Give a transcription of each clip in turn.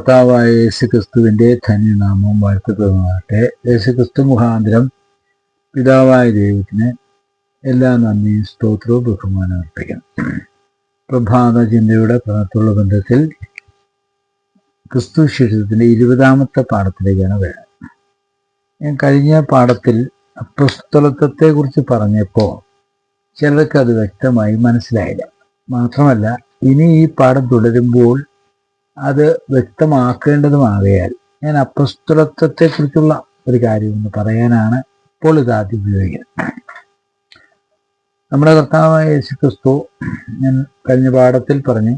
കർത്താവായ യേശു ക്രിസ്തുവിന്റെ ധന്യനാമം വാഴ്ത്തപ്പെടുന്നതാകട്ടെ യേശു ക്രിസ്തു മുഖാന്തരം പിതാവായ ദൈവത്തിന് എല്ലാ നന്ദിയും സ്തോത്രവും ബഹുമാനം അർപ്പിക്കണം പ്രഭാത ചിന്തയുടെ പുറത്തുള്ള ബന്ധത്തിൽ ക്രിസ്തു ശിഷ്യത്തിന്റെ ഇരുപതാമത്തെ പാഠത്തിലേക്കാണ് വരുന്നത് ഞാൻ കഴിഞ്ഞ പാഠത്തിൽ അപ്രസ്തലത്വത്തെ കുറിച്ച് പറഞ്ഞപ്പോൾ ചിലർക്ക് അത് വ്യക്തമായി മനസ്സിലായില്ല. മാത്രമല്ല ഇനി ഈ പാഠം തുടരുമ്പോൾ അത് വ്യക്തമാക്കേണ്ടതുമാകയാൽ ഞാൻ അപ്രസ്തുലത്വത്തെ കുറിച്ചുള്ള ഒരു കാര്യം എന്ന് പറയാനാണ് ഇപ്പോൾ ഇത് ആദ്യം ഉപയോഗിക്കുന്നത്. നമ്മുടെ കർത്താവായ യേശു ക്രിസ്തു ഞാൻ കഴിഞ്ഞ പാഠത്തിൽ പറഞ്ഞു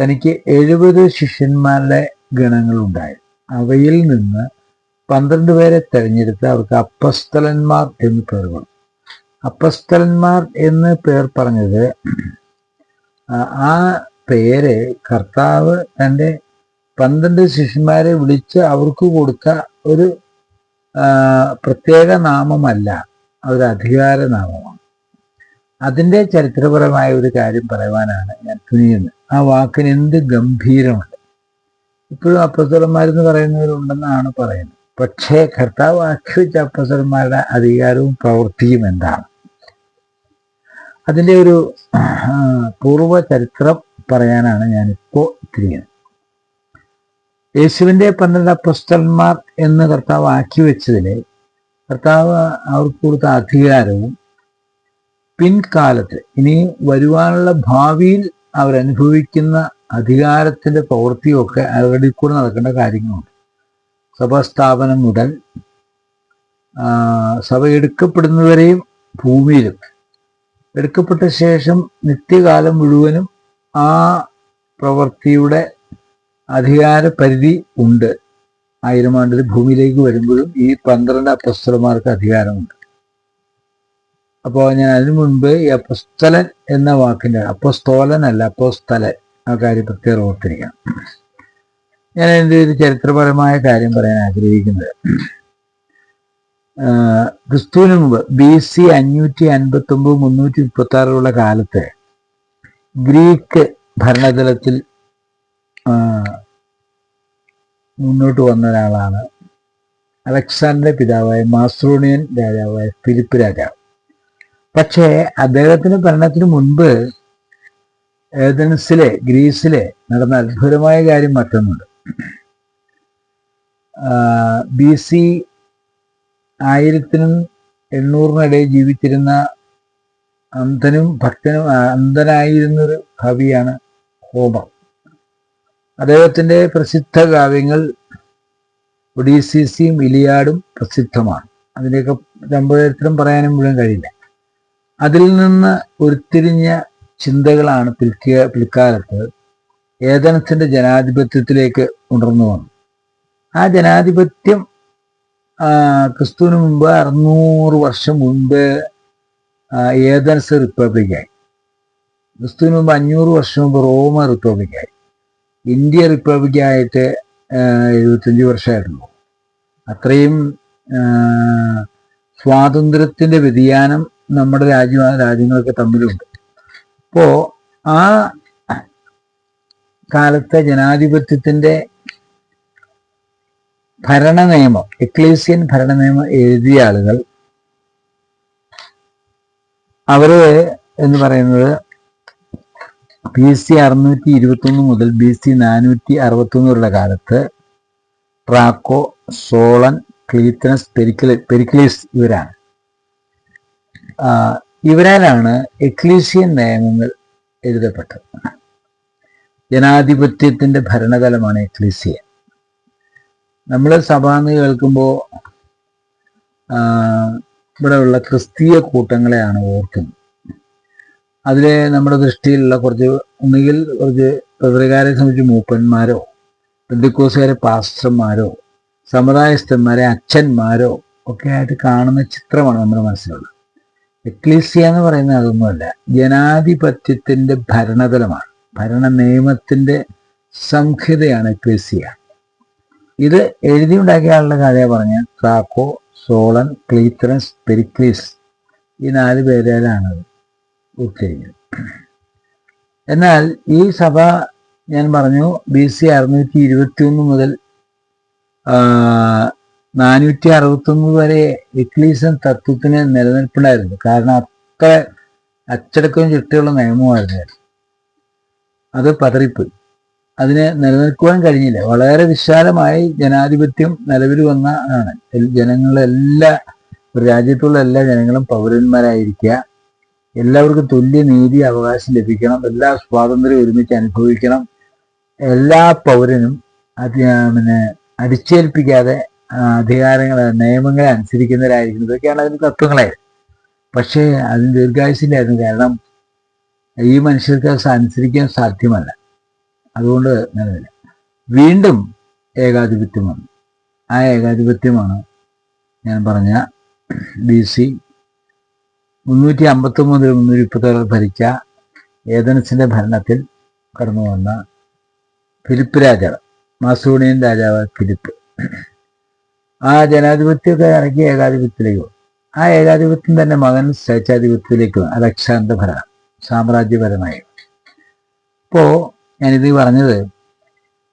തനിക്ക് എഴുപത് ശിഷ്യന്മാരുടെ ഗണങ്ങൾ ഗണങ്ങളുണ്ടായി. അവയിൽ നിന്ന് പന്ത്രണ്ട് പേരെ തെരഞ്ഞെടുത്ത് അവർക്ക് അപ്പസ്തലന്മാർ എന്ന് പേർ പറഞ്ഞു അപ്പസ്തലന്മാർ എന്ന് പേർ പറഞ്ഞത് ആ പേര് കർത്താവ് തന്റെ പന്ത്രണ്ട് ശിഷ്യന്മാരെ വിളിച്ച് അവർക്ക് കൊടുത്ത ഒരു പ്രത്യേക നാമമല്ല. ഒരു അധികാര നാമമാണ്. അതിന്റെ ചരിത്രപരമായ ഒരു കാര്യം പറയുവാനാണ് ഞാൻ തുനിയുന്നത്. ആ വാക്കിന് എന്ത് ഗംഭീരമുണ്ട്. ഇപ്പോഴും അപ്പസ്വലന്മാരെന്ന് പറയുന്നവരുണ്ടെന്നാണ് പറയുന്നത്. പക്ഷേ കർത്താവ് ആക്ഷേപിച്ച അപ്പസ്വലന്മാരുടെ അധികാരവും പ്രവൃത്തിയും എന്താണ്? അതിന്റെ ഒരു പൂർവ ചരിത്രം പറയാനാണ് ഞാനിപ്പോൾ തിരിയുന്നത് യേശുവിന്റെ പന്ത്രണ്ട് അപ്പസ്തന്മാർ എന്ന് കർത്താവ് ആക്കി വെച്ചതിൽ കർത്താവ് അവർക്ക് കൊടുത്ത അധികാരവും പിൻകാലത്ത് ഇനി വരുവാനുള്ള ഭാവിയിൽ അവരനുഭവിക്കുന്ന അധികാരത്തിന്റെ പ്രവൃത്തിയൊക്കെ അവരുടെ കൂടെ നടക്കേണ്ട കാര്യങ്ങളുണ്ട്. സഭാസ്ഥാപനം മുതൽ സഭ എടുക്കപ്പെടുന്നവരെയും ഭൂമിയിലും എടുക്കപ്പെട്ട ശേഷം നിത്യകാലം മുഴുവനും ആ പ്രവൃത്തിയുടെ അധികാര പരിധി ഉണ്ട്. ആയിരം ആണ്ടിൽ ഭൂമിയിലേക്ക് വരുമ്പോഴും ഈ പന്ത്രണ്ട് അപ്പസ്തലന്മാർക്ക് അധികാരമുണ്ട്. അപ്പോൾ ഞാൻ അതിനു മുൻപ് ഈ അപ്പസ്തലൻ എന്ന വാക്കിന്റെ അപ്പസ്തോലൻ അല്ല അപ്പോസ്തലൻ ആ കാര്യം പ്രത്യേകം ഓർത്തിരിക്കണം. ഞാൻ എന്റെ ഒരു ചരിത്രപരമായ കാര്യം പറയാൻ ആഗ്രഹിക്കുന്നത്. ക്രിസ്തുവിന് മുമ്പ് ബി സി അഞ്ഞൂറ്റി അൻപത്തി ഒമ്പത് മുന്നൂറ്റി മുപ്പത്തി ആറിലുള്ള കാലത്ത് ഗ്രീക്ക് ഭരണതലത്തിൽ മുന്നോട്ട് വന്ന ഒരാളാണ് അലക്സാണ്ടറിന്റെ പിതാവായ മാസ്ട്രോണിയൻ രാജാവായ ഫിലിപ്പ് രാജാവ്. പക്ഷേ അദ്ദേഹത്തിന്റെ ഭരണത്തിന് മുൻപ് ഏതൻസിലെ ഗ്രീസിലെ നടന്ന അത്ഭുതമായ കാര്യം മറ്റൊന്നുണ്ട്. ബി സി ആയിരത്തിനും എണ്ണൂറിനിടയിൽ ജീവിച്ചിരുന്ന അന്ധനും ഭക്തനും അന്ധനായിരുന്നൊരു കവിയാണ് ഹോമർ അദ്ദേഹത്തിന്റെ പ്രസിദ്ധ കാവ്യങ്ങൾ ഒഡീസിസിയും ഇലിയാടും പ്രസിദ്ധമാണ്. അതിന്റെയൊക്കെ രണ്ടുപേരത്തിലും പറയാനും മുഴുവൻ കഴിയില്ല. അതിൽ നിന്ന് ഉരുത്തിരിഞ്ഞ ചിന്തകളാണ് പിൽക്കിയ പിൽക്കാലത്ത് ഏതനത്തിന്റെ ജനാധിപത്യത്തിലേക്ക് ഉണർന്നു വന്നു ആ ജനാധിപത്യം ക്രിസ്തുവിന് മുമ്പ് അറുന്നൂറ് വർഷം മുൻപ് ഏതൻസ് റിപ്പബ്ലിക്കായി. ക്രിസ്തുവിന് മുമ്പ് അഞ്ഞൂറ് വർഷം മുമ്പ് റോമ റിപ്പബ്ലിക്കായി. ഇന്ത്യ റിപ്പബ്ലിക്കായിട്ട് എഴുപത്തഞ്ച് വർഷമായിരുന്നു. അത്രയും സ്വാതന്ത്ര്യത്തിന്റെ വ്യതിയാനം നമ്മുടെ രാജ്യ രാജ്യങ്ങളൊക്കെ തമ്മിലുണ്ട്. അപ്പോ ആ കാലത്തെ ജനാധിപത്യത്തിന്റെ ഭരണനിയമം എക്ലീസിയൻ ഭരണ നിയമം എഴുതിയ ആളുകൾ അവർ എന്ന് പറയുന്നത് ബി സി അറുന്നൂറ്റി ഇരുപത്തൊന്ന് മുതൽ ബി സി നാനൂറ്റി അറുപത്തൊന്ന് വരെയുള്ള കാലത്ത് ട്രാക്കോ സോളൻ ക്ലീത്തനസ് പെരിക്കലി പെരിക്ലീസ് ഇവരാണ്. ഇവരാലാണ് എക്ലീസിയൻ നിയമങ്ങൾ എഴുതപ്പെട്ടത്. ജനാധിപത്യത്തിന്റെ ഭരണതലമാണ് എക്ലീസിയൻ നമ്മൾ സഭാന്ന് കേൾക്കുമ്പോൾ ഇവിടെയുള്ള ക്രിസ്തീയ കൂട്ടങ്ങളെയാണ് ഓർക്കുന്നത്. അതിലെ നമ്മുടെ ദൃഷ്ടിയിലുള്ള കുറച്ച് ഒന്നുകിൽ കുറച്ച് പ്രതികാരെ സംബന്ധിച്ച് മൂപ്പന്മാരോ ബന്ധുക്കോസുകാരെ പാസ്റ്റർമാരോ സമുദായസ്ഥന്മാരെ അച്ഛന്മാരോ ഒക്കെ ആയിട്ട് കാണുന്ന ചിത്രമാണ് നമ്മുടെ മനസ്സിലുള്ളത്. എക്ലീസിയ എന്ന് പറയുന്നത് അതൊന്നുമല്ല ജനാധിപത്യത്തിന്റെ ഭരണതലമാണ്. ഭരണ നിയമത്തിന്റെ സംഹിതയാണ് എക്ലീസിയ. ഇത് എഴുതി ഉണ്ടാക്കിയ ആളുടെ കഥയെ പറഞ്ഞ ട്രാക്കോ സോളൻ ക്ലീത്രസ് പെരിക്ലീസ് ഈ നാല് പേരാണ് ഉൾക്കരിഞ്ഞത് എന്നാൽ ഈ സഭ ഞാൻ പറഞ്ഞു ബി സി അറുന്നൂറ്റി ഇരുപത്തി ഒന്ന് മുതൽ നാനൂറ്റി അറുപത്തി ഒന്ന് വരെ എക്ലീസൻ തത്വത്തിന് നിലനിൽപ്പുണ്ടായിരുന്നു. കാരണം അത്ര അച്ചടക്കവും ചിട്ടയുള്ള നിയമമായിരുന്നു അത് പതറിപ്പോയി. അതിന് നിലനിൽക്കുവാൻ കഴിഞ്ഞില്ല. വളരെ വിശാലമായി ജനാധിപത്യം നിലവിൽ വന്ന ആണ് ജനങ്ങളെല്ലാ രാജ്യത്തുള്ള എല്ലാ ജനങ്ങളും പൗരന്മാരായിരിക്കുക. എല്ലാവർക്കും തുല്യ നീതി അവകാശം ലഭിക്കണം. എല്ലാ സ്വാതന്ത്ര്യം ഒരുമിച്ച് അനുഭവിക്കണം. എല്ലാ പൗരനും പിന്നെ അടിച്ചേൽപ്പിക്കാതെ അധികാരങ്ങൾ നിയമങ്ങളെ അനുസരിക്കുന്നവരായിരിക്കും ഇതൊക്കെയാണ് അതിന്റെ തത്വങ്ങളെ. പക്ഷേ അതിന് ദീർഘായുസില്ലായിരുന്നു കാരണം ഈ മനുഷ്യർക്ക് അനുസരിക്കാൻ സാധ്യമല്ല. അതുകൊണ്ട് നിലവില്ല വീണ്ടും ഏകാധിപത്യം വന്നു. ആ ഏകാധിപത്യമാണ് ഞാൻ പറഞ്ഞ ബി സി മുന്നൂറ്റി അമ്പത്തി മുതൽ മുന്നൂറ്റി മുപ്പത്തി ഭരിച്ച ഏതൻസിന്റെ ഭരണത്തിൽ കടന്നു വന്ന ഫിലിപ്പ് രാജാവ് മാസൂണിയൻ രാജാവ് ഫിലിപ്പ്. ആ ജനാധിപത്യമൊക്കെ ഇറക്കി ഏകാധിപത്യത്തിലേക്ക് ആ ഏകാധിപത്യം തന്നെ മകൻ സ്വേച്ഛാധിപത്യത്തിലേക്ക് അലക്സാണ്ടർ ഭരണം സാമ്രാജ്യപരമായി. ഇപ്പോ ഞാനിത് പറഞ്ഞത്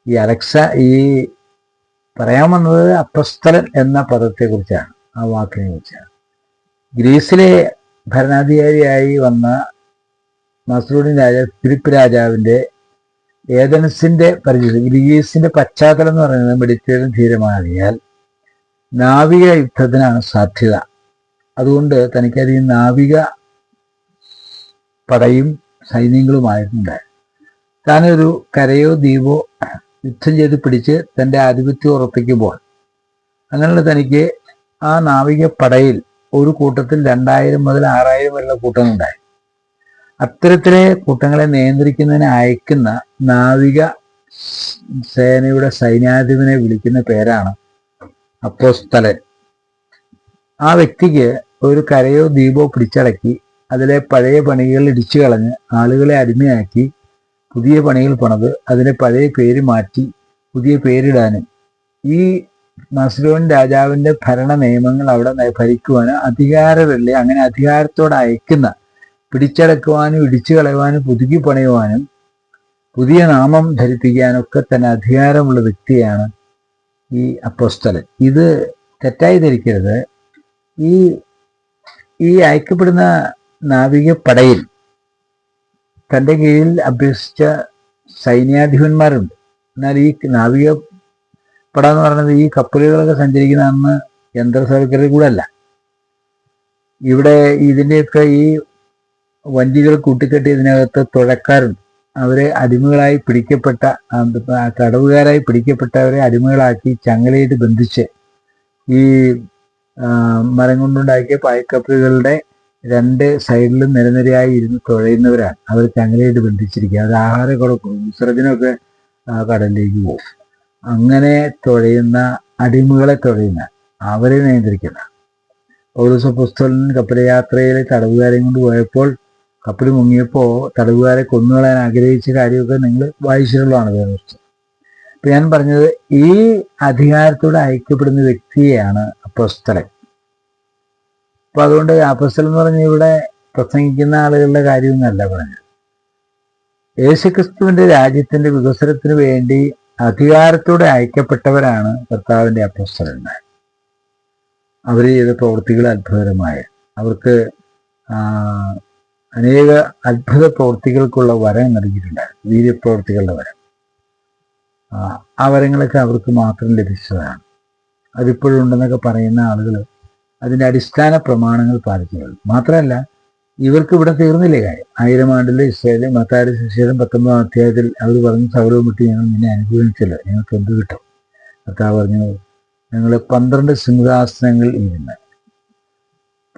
ഈ അലക്സ ഈ പറയാൻ വന്നത് അപ്പസ്തലൻ എന്ന പദത്തെക്കുറിച്ചാണ് ആ വാക്കിനെ കുറിച്ചാണ്. ഗ്രീസിലെ ഭരണാധികാരിയായി വന്ന മസൂഡിൻ രാജ ഫിലിപ്പ് രാജാവിന്റെ ഏതൻസിന്റെ പരിചയം ഗ്രീസിന്റെ പശ്ചാത്തലം എന്ന് പറയുന്നത് മെഡിറ്ററേനിയൻ തീരമാകിയാൽ നാവിക യുദ്ധത്തിനാണ് സാധ്യത. അതുകൊണ്ട് തനിക്കധികം നാവിക പടയും സൈന്യങ്ങളുമായിട്ടുണ്ട് താനൊരു കരയോ ദ്വീപോ യുദ്ധം ചെയ്ത് പിടിച്ച് തന്റെ ആധിപത്യം ഉറപ്പിക്കുമ്പോൾ അങ്ങനെയുള്ള തനിക്ക് ആ നാവിക പടയിൽ ഒരു കൂട്ടത്തിൽ രണ്ടായിരം മുതൽ ആറായിരം വരെയുള്ള കൂട്ടങ്ങളുണ്ടായി. അത്തരത്തിലെ കൂട്ടങ്ങളെ നിയന്ത്രിക്കുന്നതിന് അയക്കുന്ന നാവിക സേനയുടെ സൈന്യാധിപനെ വിളിക്കുന്ന പേരാണ് അപ്പോസ്തലൻ ആ വ്യക്തിക്ക് ഒരു കരയോ ദ്വീപോ പിടിച്ചടക്കി അതിലെ പഴയ പണികൾ ഇടിച്ചു കളഞ്ഞ് ആളുകളെ അടിമയാക്കി പുതിയ പണികൾ പണത് അതിന് പഴയ പേര് മാറ്റി പുതിയ പേരിടാനും. ഈ നസ്രോൻ രാജാവിന്റെ ഭരണ നിയമങ്ങൾ അവിടെ ഭരിക്കുവാനും അധികാരമില്ല അങ്ങനെ അധികാരത്തോടെ അയക്കുന്ന പിടിച്ചടക്കുവാനും ഇടിച്ചു കളയുവാനും പുതുക്കി പണയുവാനും പുതിയ നാമം ധരിപ്പിക്കാനൊക്കെ തന്നെ അധികാരമുള്ള വ്യക്തിയാണ് ഈ അപ്പോസ്തലൻ. ഇത് തെറ്റായി ധരിക്കരുത്. ഈ ഈ അയക്കപ്പെടുന്ന നാവികപ്പടയിൽ തന്റെ കീഴിൽ അഭ്യസിച്ച സൈന്യാധിപന്മാരുണ്ട്. എന്നാൽ ഈ നാവിക പട എന്ന് പറയുന്നത് ഈ കപ്പലുകളൊക്കെ സഞ്ചരിക്കുന്ന അന്ന് കൂടെ അല്ല ഇവിടെ ഇതിന്റെയൊക്കെ ഈ വഞ്ചികൾ കൂട്ടിക്കെട്ടി ഇതിനകത്ത് തുഴക്കാറുണ്ട് അവരെ അടിമകളായി പിടിക്കപ്പെട്ട തടവുകാരായി പിടിക്കപ്പെട്ടവരെ അടിമകളാക്കി ചങ്ങലയിട്ട് ബന്ധിച്ച് ഈ മരം കൊണ്ടുണ്ടാക്കിയ പായ്ക്കപ്പലുകളുടെ രണ്ട് സൈഡിലും നിരനിരയായി ഇരുന്ന് തുഴയുന്നവരാണ്. അവർ ചങ്ങലയിട്ട് ബന്ധിച്ചിരിക്കുക. അത് ആഹാരം കൊടുക്കും വിസർജനമൊക്കെ കടലിലേക്ക് പോകും. അങ്ങനെ തുഴയുന്ന അടിമകളെ തുഴയുന്ന അവരെ നിയന്ത്രിക്കുന്ന. പൗരസ പുസ്തകൻ കപ്പലയാത്രയിലെ തടവുകാരെയും കൊണ്ട് പോയപ്പോൾ കപ്പൽ മുങ്ങിയപ്പോൾ തടവുകാരെ കൊന്നുകളയാൻ ആഗ്രഹിച്ച കാര്യമൊക്കെ നിങ്ങൾ വായിച്ചിട്ടുള്ളതാണ് വേദപുസ്തകം അപ്പൊ ഞാൻ പറഞ്ഞത് ഈ അധികാരത്തോടെ അയക്കപ്പെടുന്ന വ്യക്തിയെയാണ് അപ്പസ്തലൻ. അപ്പൊ അതുകൊണ്ട് അപ്പസ്തലൻ എന്ന് പറഞ്ഞ ഇവിടെ പ്രസംഗിക്കുന്ന ആളുകളുടെ കാര്യമൊന്നല്ല പറഞ്ഞത്. യേശുക്രിസ്തുവിന്റെ രാജ്യത്തിന്റെ വികസനത്തിന് വേണ്ടി അധികാരത്തോടെ അയക്കപ്പെട്ടവരാണ് കർത്താവിന്റെ അപ്പസ്തലന്മാർ. അവർ ചെയ്ത പ്രവൃത്തികൾ അത്ഭുതകരമായ അവർക്ക് അനേക അത്ഭുത പ്രവൃത്തികൾക്കുള്ള വരം നൽകിയിട്ടുണ്ടായിരുന്നു വീര്യപ്രവൃത്തികളുടെ വരം. ആ വരങ്ങളൊക്കെ അവർക്ക് മാത്രം ലഭിച്ചതാണ്. അതിപ്പോഴും ഉണ്ടെന്നൊക്കെ പറയുന്ന ആളുകൾ അതിന്റെ അടിസ്ഥാന പ്രമാണങ്ങൾ പാലിക്കുന്നുള്ളൂ. മാത്രമല്ല ഇവർക്ക് ഇവിടെ തീർന്നില്ലേ കാര്യം? ആയിരം ആണ്ടിൽ ഇസ്രായേലിൽ മത്താരി ശേഷം പത്തൊമ്പതാം അധ്യായത്തിൽ അവർ പറഞ്ഞു സൗരവും വിട്ട് ഞങ്ങൾ നിന്നെ അനുഭവിച്ചില്ല ഞങ്ങൾക്ക് എന്ത് കിട്ടും? കർത്താവ് പറഞ്ഞു ഞങ്ങൾ പന്ത്രണ്ട് സിംഹാസനങ്ങൾ ഇരുന്ന്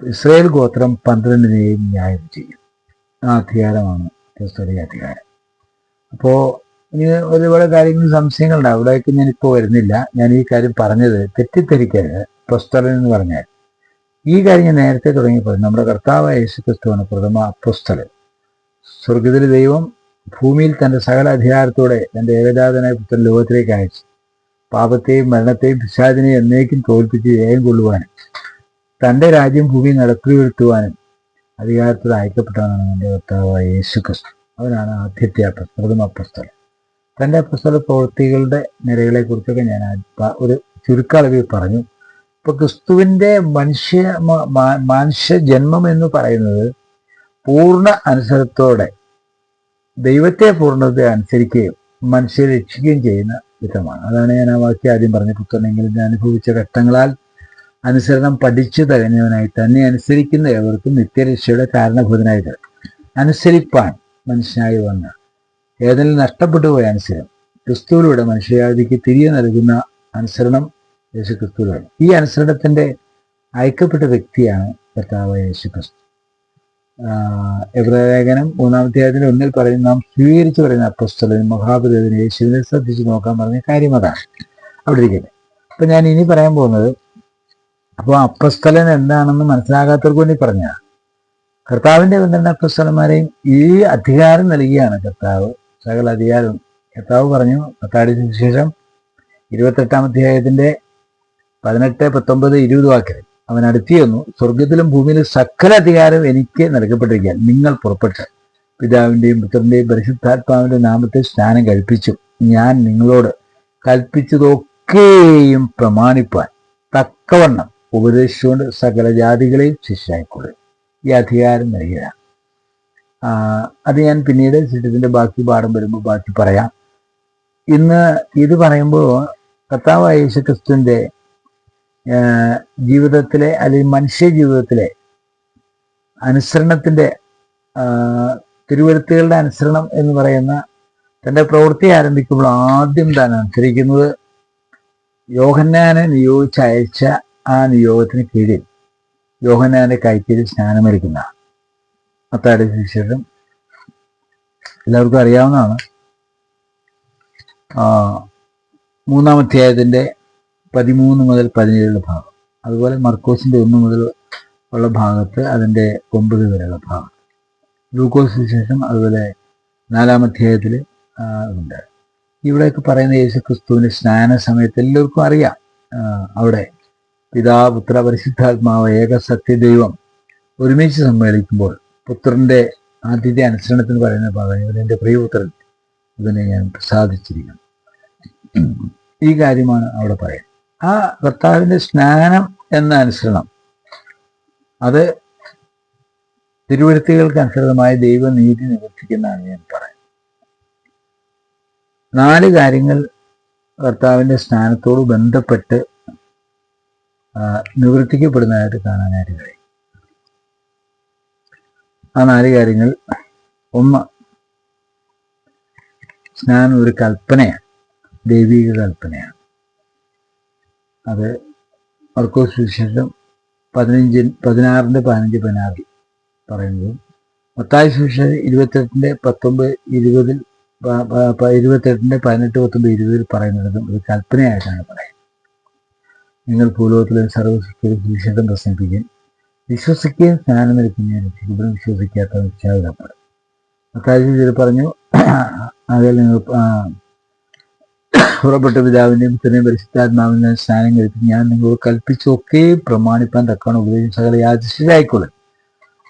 ഇസ്രായേൽ ഗോത്രം പന്ത്രണ്ടിനെയും ന്യായം ചെയ്യും. ആ അധികാരമാണ് ക്രിസ്തുവിന്റെ അധികാരം. അപ്പോൾ ഇനി ഒരുപാട് കാര്യങ്ങൾ സംശയങ്ങളുണ്ട്. അവിടേക്ക് ഞാനിപ്പോൾ വരുന്നില്ല. ഞാൻ ഈ കാര്യം പറഞ്ഞത് തെറ്റിദ്ധരിക്കരുത്. പുസ്തകൻ എന്ന് പറഞ്ഞാൽ ഈ കാര്യം നേരത്തെ തുടങ്ങിയപ്പോൾ നമ്മുടെ കർത്താവ് യേശു ക്രിസ്തുവാണ് പ്രഥമ അപ്പുസ്തലൻ. സ്വർഗത്തിൽ ദൈവം ഭൂമിയിൽ തന്റെ സകല അധികാരത്തോടെ തന്റെ ഏകജാതനായ പുത്രൻ ലോകത്തിലേക്ക് അയച്ചു. പാപത്തെയും മരണത്തെയും പിശാദിനെയും എന്നേക്കും തോൽപ്പിച്ച് ജയം കൊള്ളുവാനും തന്റെ രാജ്യം ഭൂമി നടത്തി വരുത്തുവാനും അധികാരത്തിൽ അയക്കപ്പെട്ടവനാണ് എന്റെ കർത്താവായ യേശു ക്രിസ്തു അവനാണ് ആദ്യത്തെ പ്രഥമ അപ്പസ്തലൻ. തന്റെ അപ്പസ്തല പ്രവൃത്തികളുടെ നിരകളെ കുറിച്ചൊക്കെ ഞാൻ ഒരു ചുരുക്കളവിൽ പറഞ്ഞു. ഇപ്പൊ ക്രിസ്തുവിന്റെ മനുഷ്യ മനുഷ്യ ജന്മം എന്ന് പറയുന്നത് പൂർണ അനുസരത്തോടെ ദൈവത്തെ പൂർണത അനുസരിക്കുകയും മനുഷ്യരെ രക്ഷിക്കുകയും ചെയ്യുന്ന വിധമാണ്. അതാണ് ഞാൻ ആ വാക്യം ആദ്യം പറഞ്ഞ പുത്രനെങ്കിലും ഞാൻ അനുഭവിച്ച ഘട്ടങ്ങളാൽ അനുസരണം പഠിച്ചു തകഞ്ഞവനായി തന്നെ അനുസരിക്കുന്ന ഏവർക്കും നിത്യരക്ഷയുടെ കാരണഭൂതനായത് അനുസരിപ്പാൻ മനുഷ്യനായി വന്ന ഏതെങ്കിലും നഷ്ടപ്പെട്ടു പോയ അനുസരണം ക്രിസ്തുവിലൂടെ മനുഷ്യജാതിക്ക് തിരികെ നൽകുന്ന അനുസരണം യേശു ക്രിസ്തുവിലാണ് ഈ അനുസരണത്തിന്റെ അയക്കപ്പെട്ട വ്യക്തിയാണ് കർത്താവ് യേശു ക്രിസ്തു എബ്രലേഖനം മൂന്നാമത്തെ അതിന് ഒന്നിൽ പറയുന്ന നാം സ്വീകരിച്ചു പറയുന്ന അപ്പസ്തലനും മഹാപുരത്തിന് യേശുവിനെ ശ്രദ്ധിച്ചു നോക്കാൻ പറഞ്ഞ കാര്യം അതാണ്. അവിടെ ഇരിക്കട്ടെ. അപ്പൊ ഞാൻ ഇനി പറയാൻ പോകുന്നത് അപ്പോൾ അപ്പസ്തലൻ എന്താണെന്ന് മനസ്സിലാകാത്തവർക്ക് വേണ്ടി പറഞ്ഞ. കർത്താവിന്റെ പന്ത്രണ്ട് അപ്പസ്തലന്മാരെയും ഈ അധികാരം നൽകിയാണ് കർത്താവ്. സകല അധികാരം കർത്താവ് പറഞ്ഞു കർത്താടി ശേഷം ഇരുപത്തെട്ടാം അധ്യായത്തിന്റെ പതിനെട്ട് പത്തൊമ്പത് ഇരുപത് വാക്കിൽ അവൻ അടുത്തി വന്നു. സ്വർഗത്തിലും ഭൂമിയിലും സകല അധികാരം എനിക്ക് നൽകപ്പെട്ടിരിക്കാൻ നിങ്ങൾ പുറപ്പെട്ട്. പിതാവിന്റെയും പുത്രന്റെയും പരിശുദ്ധാത്മാവിന്റെ നാമത്തെ സ്നാനം കഴിപ്പിച്ചു. ഞാൻ നിങ്ങളോട് കൽപ്പിച്ചതൊക്കെയും പ്രമാണിപ്പാൻ തക്കവണ്ണം ഉപദേശിച്ചുകൊണ്ട് സകല ജാതികളെയും ശിഷ്യായിക്കൊള്ളു ഈ അധികാരം നൽകുക അത് ഞാൻ പിന്നീട് ചിട്ടത്തിന്റെ ബാക്കി പാഠം വരുമ്പോൾ ബാക്കി പറയാം. ഇന്ന് ഇത് പറയുമ്പോൾ കർത്താവ് യേശു ക്രിസ്തുവിന്റെ ആഹ് ജീവിതത്തിലെ അല്ലെങ്കിൽ മനുഷ്യ ജീവിതത്തിലെ അനുസരണത്തിന്റെ തിരുവരുത്തുകളുടെ അനുസരണം എന്ന് പറയുന്ന തന്റെ പ്രവൃത്തി ആരംഭിക്കുമ്പോൾ ആദ്യം താൻ അനുസരിക്കുന്നത് യോഹന്നാനെ നിയോഗിച്ചയച്ച ആ നിയോഗത്തിന് കീഴിൽ യോഹന്നാന്റെ കൈക്കീഴിൽ സ്നാനമേൽക്കുന്ന അത്താടി ശേഷം എല്ലാവർക്കും അറിയാവുന്നതാണ്. മൂന്നാം അധ്യായത്തിന്റെ പതിമൂന്ന് മുതൽ പതിനേഴുള്ള ഭാഗം. അതുപോലെ മർക്കോസിന്റെ ഒന്ന് മുതൽ ഉള്ള ഭാഗത്ത് അതിന്റെ ഒമ്പത് വരെയുള്ള ഭാഗം. ഗ്ലൂക്കോസിന് ശേഷം അതുപോലെ നാലാം അധ്യായത്തിൽ ഉണ്ട്. ഇവിടെയൊക്കെ പറയുന്ന യേശു ക്രിസ്തുവിന്റെ സ്നാന സമയത്ത് എല്ലാവർക്കും അറിയാം. അവിടെ പിതാ പുത്ര പരിശുദ്ധാത്മാവ് ഏക സത്യദൈവം ഒരുമിച്ച് സമ്മേളിക്കുമ്പോൾ പുത്രന്റെ ആദ്യത്തെ അനുസരണത്തിന് പറയുന്ന ഭാഗം ഇവനെന്റെ പ്രിയപുത്രൻ ഇതിനെ ഞാൻ പ്രസാദിച്ചിരിക്കുന്നു. ഈ കാര്യമാണ് അവിടെ പറയുന്നത്. ആ കർത്താവിന്റെ സ്നാനം എന്ന അനുസരണം. അത് തിരുവഴുത്തുകൾക്ക് അനുസൃതമായ ദൈവനീതി നിവർത്തിക്കുന്നതാണ് ഞാൻ പറയുന്നത്. നാല് കാര്യങ്ങൾ കർത്താവിന്റെ സ്നാനത്തോട് ബന്ധപ്പെട്ട് നിവർത്തിക്കപ്പെടുന്നതായിട്ട് കാണാനായിട്ട് കഴിയും. ആ നാല് കാര്യങ്ങൾ ഒന്ന് സ്നാനം ഒരു കൽപ്പനയാണ്. ദൈവിക കൽപ്പനയാണ്. അത് മർക്കോസ് സുവിശേഷം പതിനഞ്ച് പതിനാറിന്റെ പതിനഞ്ച് പതിനാറിൽ പറയുന്നതും. മത്തായ സുവിശേഷം ഇരുപത്തെട്ടിന്റെ പത്തൊമ്പത് ഇരുപതിൽ ഇരുപത്തെട്ടിന്റെ പതിനെട്ട് പത്തൊമ്പത് ഇരുപതിൽ പറയുന്നതും ഒരു കൽപ്പനയായിട്ടാണ് പറയുന്നത്. നിങ്ങൾ ഭൂലോകത്തിലെ സർവ സുവിശേഷം പ്രസംഗിക്കുകയും വിശ്വസിക്കുകയും സ്നാനം എടുക്കുകയും രക്ഷിക്കപ്പെടും വിശ്വസിക്കാത്ത നിശ്ചാതപ്പെടും മത്തായ സുശേഷം പറഞ്ഞു അതിൽ നിങ്ങൾ പുറപ്പെട്ട പിതാവിന്റെയും പുത്രനെയും പരിശുദ്ധാത്മാവിനെ സ്നാനം കഴിച്ച് ഞാൻ നിങ്ങളോട് കൽപ്പിച്ചൊക്കെ പ്രമാണിപ്പാൻ തക്കാണ് ഉപദേശം സകല യാദൃശ്യമായിക്കൊള്ളും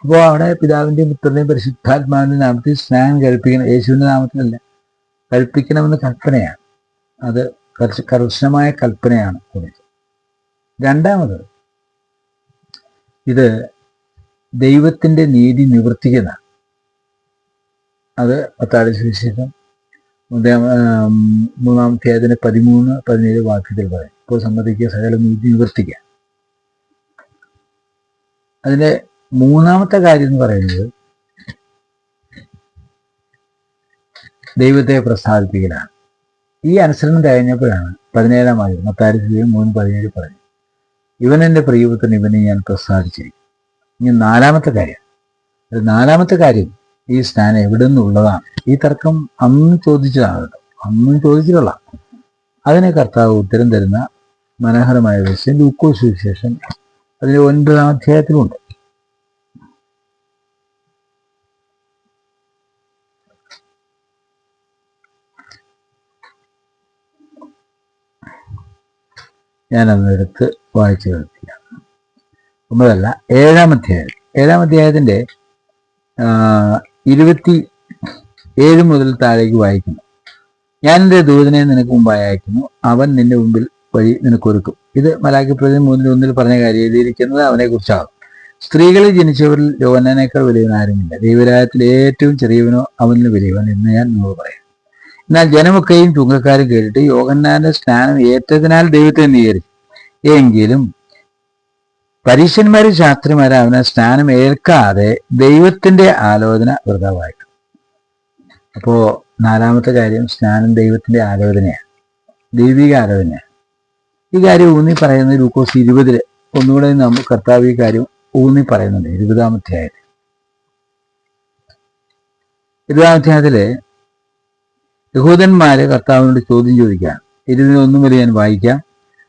അപ്പോൾ അവിടെ പിതാവിന്റെയും പുത്രനെയും പരിശുദ്ധാത്മാവിന്റെ നാമത്തിൽ സ്നാനം കഴിപ്പിക്കണം. യേശുവിന്റെ നാമത്തിലല്ല കൽപ്പിക്കണമെന്ന് കൽപ്പനയാണ്. അത് കർശ കർശനമായ കൽപ്പനയാണ് രണ്ടാമത് ഇത് ദൈവത്തിന്റെ നീതി നിവർത്തിക്കുന്ന അത് പത്താടി സുവിശേഷം മൂന്നാം അതിന് പതിമൂന്ന് പതിനേഴ് വാക്യത്തിൽ പറയും. ഇപ്പോൾ സമ്മതിക്കുക സകല നീതി നിവർത്തിക്കുക അതിന്റെ മൂന്നാമത്തെ കാര്യം എന്ന് പറയുന്നത് ദൈവത്തെ പ്രസാദിപ്പിക്കലാണ്. ഈ അനുസരണം കഴിഞ്ഞപ്പോഴാണ് പതിനേഴാം ആയിരം മത്താരി മൂന്ന് പതിനേഴ് പറഞ്ഞു ഇവൻ എന്റെ പ്രിയപുത്രൻ ഇവനെ ഞാൻ പ്രസാദിച്ചിരിക്കും. ഇനി നാലാമത്തെ കാര്യം. നാലാമത്തെ കാര്യം ഈ സ്റ്റാൻ എവിടെ നിന്നുള്ളതാണ് ഈ തർക്കം അന്ന് ചോദിച്ചതാണ് കേട്ടോ. അന്നും ചോദിച്ചിട്ടുള്ള. അതിന് കർത്താവ് ഉത്തരം തരുന്ന മനോഹരമായ വിഷയം ലൂക്കോ സുവിശേഷം അതിന് ഒൻപതാം അധ്യായത്തിലുണ്ട്. ഞാനതെടുത്ത് വായിച്ചു കേൾപ്പിക്കാം ഒമ്പതല്ല ഏഴാം അധ്യായം. ഏഴാം അധ്യായത്തിന്റെ ആ, ഇരുപത്തി ഏഴ് മുതൽ താഴേക്ക് വായിക്കുന്നു. ഞാൻ എന്റെ ദൂതനെ നിനക്ക് മുമ്പായി അയക്കുന്നു. അവൻ നിന്റെ മുമ്പിൽ വഴി നിനക്കൊരുക്കും ഇത് മലാക്കി പ്രതി മൂന്നിൽ ഒന്നിൽ പറഞ്ഞ കാര്യം എഴുതിയിരിക്കുന്നത് അവനെ കുറിച്ചാകും സ്ത്രീകളിൽ ജനിച്ചവരിൽ യോഹനേക്കാൾ വലിയവൻ ആരുമില്ല. ദൈവരാജ്യത്തിൽ ഏറ്റവും ചെറിയവനോ അവനിൽ വലിയവൻ എന്ന് ഞാൻ നിങ്ങൾ പറയാം എന്നാൽ ജനമൊക്കെയും ചുങ്കക്കാരും കേട്ടിട്ട് യോഹന്നാന്റെ സ്നാനം ഏറ്റതിനാൽ ദൈവത്തെ നീകരിച്ചു എങ്കിലും പരീക്ഷന്മാരും ശാസ്ത്രിമാരും അവനെ സ്നാനം ഏൽക്കാതെ ദൈവത്തിന്റെ ആലോചന വൃതമായിട്ടു അപ്പോ നാലാമത്തെ കാര്യം സ്നാനം ദൈവത്തിന്റെ ആലോചനയാണ്. ദൈവിക ആലോചനയാണ്. ഈ കാര്യം ഊന്നി പറയുന്നത് ലൂക്കോസ് ഇരുപതിൽ ഒന്നുകൂടെ നമ്മൾ കർത്താവ് ഈ കാര്യം ഊന്നി പറയുന്നുണ്ട്. ഇരുപതാമത്തെ ആയത് ഇരുപതാമത്തെ ആയതിൽ യഹൂദന്മാര് കർത്താവിനോട് ചോദ്യം ചോദിക്കുകയാണ്. ഇരുപതിനൊന്നും വരെ ഞാൻ വായിക്കാം.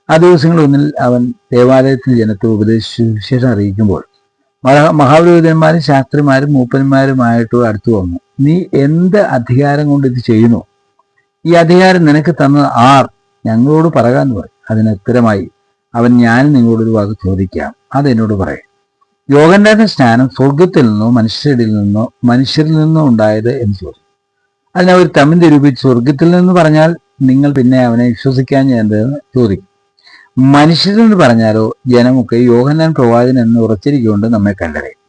ആ ദിവസങ്ങളൊന്നിൽ അവൻ ദേവാലയത്തിൽ ജനത്തെ ഉപദേശിച്ച വിശേഷം അറിയിക്കുമ്പോൾ മഹാ- മഹാപുരോഹിതന്മാരും ശാസ്ത്രിമാരും മൂപ്പന്മാരുമായിട്ട് അടുത്തു വന്നു. നീ എന്ത് അധികാരം കൊണ്ട് ഇത് ചെയ്യുന്നു? ഈ അധികാരം നിനക്ക് തന്നത് ആർ? ഞങ്ങളോട് പറയാന്ന് പറയും. അതിന് ഉത്തരമായി അവൻ ഞാൻ നിങ്ങളോടൊരു വാക്ക് ചോദിക്കാം. അതെന്നോട് പറയും. യോഗന്റെ സ്നാനം സ്വർഗത്തിൽ നിന്നോ മനുഷ്യരിൽ നിന്നോ മനുഷ്യരിൽ നിന്നോ ഉണ്ടായത് എന്ന് ചോദിച്ചു. അതിനവർ തമ്മിൽ നിരൂപിച്ച് സ്വർഗത്തിൽ നിന്ന് പറഞ്ഞാൽ നിങ്ങൾ പിന്നെ അവനെ വിശ്വസിക്കാൻ ചെയ്യേണ്ടതെന്ന് ചോദിക്കും. മനുഷ്യരിൽ നിന്ന് പറഞ്ഞാലോ ജനമൊക്കെ യോഹന്നാൻ പ്രവാചകൻ എന്ന് ഉറച്ചിരിക്കൊണ്ട് നമ്മെ കണ്ടറിയും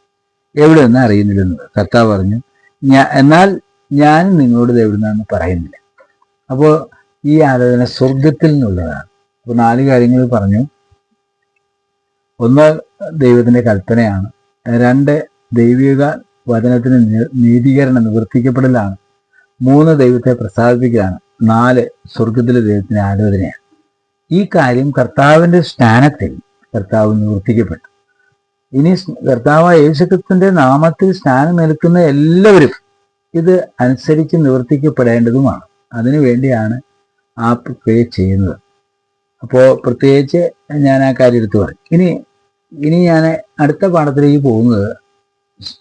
എവിടെ നിന്ന് അറിയുന്നില്ലെന്ന് കർത്താവ് പറഞ്ഞു ഞാ എന്നാൽ ഞാൻ നിങ്ങളോട് എവിടുന്നാന്ന് പറയുന്നില്ല. അപ്പോൾ ഈ ആലോചന സ്വർഗത്തിൽ നിന്നുള്ളതാണ്. അപ്പോൾ നാല് കാര്യങ്ങൾ പറഞ്ഞു. ഒന്ന് ദൈവത്തിന്റെ കൽപ്പനയാണ്. രണ്ട് ദൈവിക വചനത്തിന് നീതീകരണം നിവർത്തിക്കപ്പെടലാണ്. മൂന്ന് ദൈവത്തെ പ്രസാദിപ്പിക്കലാണ്. നാല് സ്വർഗത്തിലെ ദൈവത്തിന്റെ ആലോചനയാണ് ഈ കാര്യം കർത്താവിന്റെ സ്നാനത്തിൽ കർത്താവ് നിവർത്തിക്കപ്പെട്ടു. ഇനി കർത്താവ് യേശുക്രിസ്തുവിന്റെ നാമത്തിൽ സ്നാനം നിൽക്കുന്ന എല്ലാവരും ഇത് അനുസരിച്ച് നിവർത്തിക്കപ്പെടേണ്ടതുമാണ്. അതിനു വേണ്ടിയാണ് ആ പ്രക്രിയ ചെയ്യുന്നത്. അപ്പോൾ പ്രത്യേകിച്ച് ഞാൻ ആ കാര്യം എടുത്തു പറയും. ഇനി ഇനി ഞാൻ അടുത്ത പാഠത്തിലേക്ക് പോകുന്നത്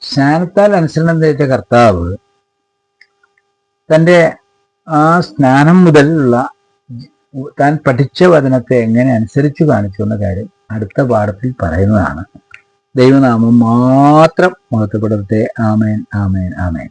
സ്നാനത്താൽ അനുസരണം തേറ്റ കർത്താവ് തന്റെ ആ സ്നാനം മുതലുള്ള താൻ പഠിച്ച വചനത്തെ എങ്ങനെ അനുസരിച്ച് കാണിച്ചു എന്ന കാര്യം അടുത്ത പാഠത്തിൽ പറയുന്നതാണ്. ദൈവനാമം മാത്രം മഹത്വപ്പെടട്ടെ ആമേൻ ആമേൻ ആമേൻ.